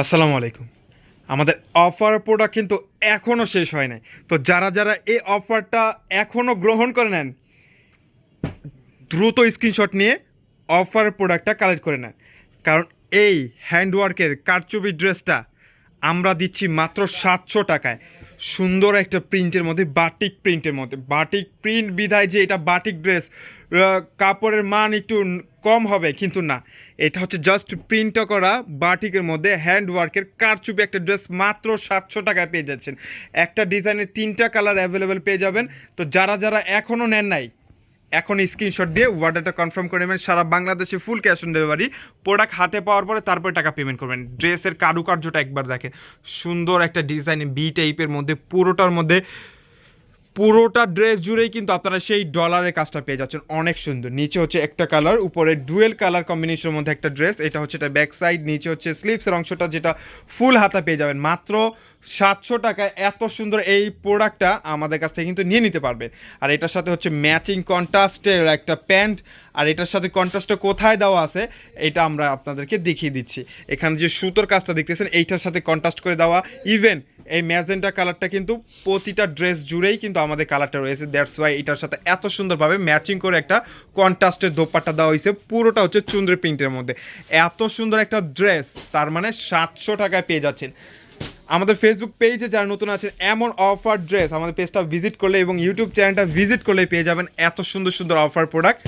আসসালামু আলাইকুম। আমাদের অফার প্রোডাক্ট কিন্তু এখনও শেষ হয় নাই। তো যারা যারা এই অফারটা এখনও গ্রহণ করে নেন, দ্রুত স্ক্রিনশট নিয়ে অফার প্রোডাক্টটা কালেক্ট করে নেন। কারণ এই হ্যান্ডওয়ার্কের কারচুপি ড্রেসটা আমরা দিচ্ছি মাত্র সাতশো টাকায়। সুন্দর একটা প্রিন্টের মধ্যে, বাটিক প্রিন্টের মধ্যে। বাটিক প্রিন্ট বিধায় যে এটা বাটিক ড্রেস কাপড়ের মান একটু কম হবে কিন্তু না। এটা হচ্ছে জাস্ট প্রিন্ট করা বাটিকের মধ্যে হ্যান্ড ওয়ার্কের কারচুপি একটা ড্রেস মাত্র সাতশো টাকায় পেয়ে যাচ্ছেন। একটা ডিজাইনের তিনটা কালার অ্যাভেলেবেল পেয়ে যাবেন। তো যারা যারা এখনও নেন নাই এখন স্ক্রিনশট দিয়ে অর্ডারটা কনফার্ম করে নেবেন। সারা বাংলাদেশে full cash on delivery product হাতে পাওয়ার পরে তারপরে টাকা পেমেন্ট করবেন। ড্রেসের কারুকার্যটা একবার দেখেন। সুন্দর একটা ডিজাইন বি টাইপের মধ্যে, পুরোটার মধ্যে, পুরোটা ড্রেস জুড়েই কিন্তু আপনারা সেই ডলারের কাজটা পেয়ে যাচ্ছেন। অনেক সুন্দর। নিচে হচ্ছে একটা কালার উপরে ডুয়েল কালার কম্বিনেশনের মধ্যে একটা ড্রেস এটা হচ্ছে এটা ব্যাক সাইড নিচে হচ্ছে স্লিপসের অংশটা যেটা ফুল হাতা পেয়ে যাবেন। মাত্র সাতশো টাকায় এত সুন্দর এই প্রোডাক্টটা আমাদের কাছ থেকে কিন্তু নিয়ে নিতে পারবেন আর এটার সাথে হচ্ছে ম্যাচিং কন্ট্রাস্টের একটা প্যান্ট। আর এটার সাথে কন্ট্রাস্টটা কোথায় দেওয়া আছে, এটা আমরা আপনাদেরকে দেখিয়ে দিচ্ছি। এখানে যে সুতোর কাজটা দেখতেছেন, এইটার সাথে কন্ট্রাস্ট করে দেওয়া। ইভেন এই ম্যাজেন্টা কালারটা কিন্তু প্রতিটা ড্রেস জুড়েই কিন্তু আমাদের কালারটা রয়েছে। দ্যাটস ওয়াই এটার সাথে এত সুন্দরভাবে ম্যাচিং করে একটা কন্ট্রাস্টের দোপাট্টা দেওয়া হয়েছে, পুরোটা হচ্ছে চুন্দ্রি প্রিন্টের মধ্যে। এত সুন্দর একটা ড্রেস, তার মানে সাতশো টাকায় পেয়ে যাচ্ছেন। আমাদের ফেসবুক পেজে যারা নতুন আছেন, এমন অফার ড্রেস আমাদের পেজটা ভিজিট করলে এবং ইউটিউব চ্যানেলটা ভিজিট করলে পেয়ে যাবেন এত সুন্দর সুন্দর অফার প্রোডাক্ট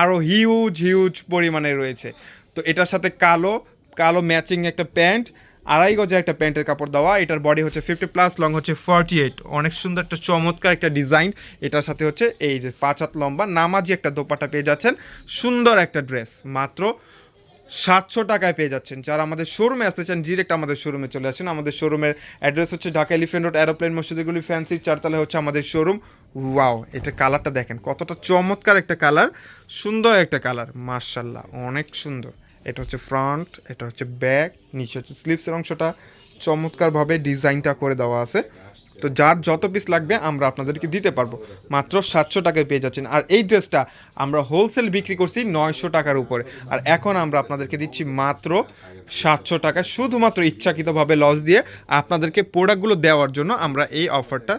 আরও হিউজ হিউজ পরিমাণে রয়েছে। তো এটার সাথে কালো কালো ম্যাচিং একটা প্যান্ট, আড়াই গজের একটা প্যান্টের কাপড় দেওয়া, এটার বডি হচ্ছে ফিফটি প্লাস লং হচ্ছে ফর্টি এইট অনেক সুন্দর একটা চমৎকার একটা ডিজাইন এটার সাথে হচ্ছে এই যে পাঁচ হাত লম্বা, নামাজি একটা দোপাটা পেয়ে যাচ্ছেন। সুন্দর একটা ড্রেস মাত্র সাতশো টাকায় পেয়ে যাচ্ছেন। যারা আমাদের শোরুমে আসতে চান ডিরেক্ট আমাদের শোরুমে চলে আসেন। আমাদের শোরুমের অ্যাড্রেস হচ্ছে ঢাকা এলিফেন্ট রোড অ্যারোপ্লেন মসজিদগুলি ফ্যান্সির চারতলা হচ্ছে আমাদের শোরুম ওয়াও এটা কালারটা দেখেন, কতটা চমৎকার একটা কালার সুন্দর একটা কালার মার্শাল্লাহ অনেক সুন্দর। এটা হচ্ছে ফ্রন্ট এটা হচ্ছে ব্যাক নিচে হচ্ছে স্লিভসের অংশটা। চমৎকারভাবে ডিজাইনটা করে দেওয়া আছে। তো যার যত পিস লাগবে, আমরা আপনাদেরকে দিতে পারব। মাত্র সাতশো টাকায় পেয়ে যাচ্ছেন। আর এই ড্রেসটা আমরা হোলসেল বিক্রি করছি নয়শো টাকার উপরে। আর এখন আমরা আপনাদেরকে দিচ্ছি মাত্র সাতশো টাকা শুধুমাত্র ইচ্ছাকৃতভাবে লস দিয়ে আপনাদেরকে প্রোডাক্টগুলো দেওয়ার জন্য আমরা এই অফারটা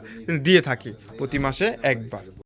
দিয়ে থাকি প্রতি মাসে একবার।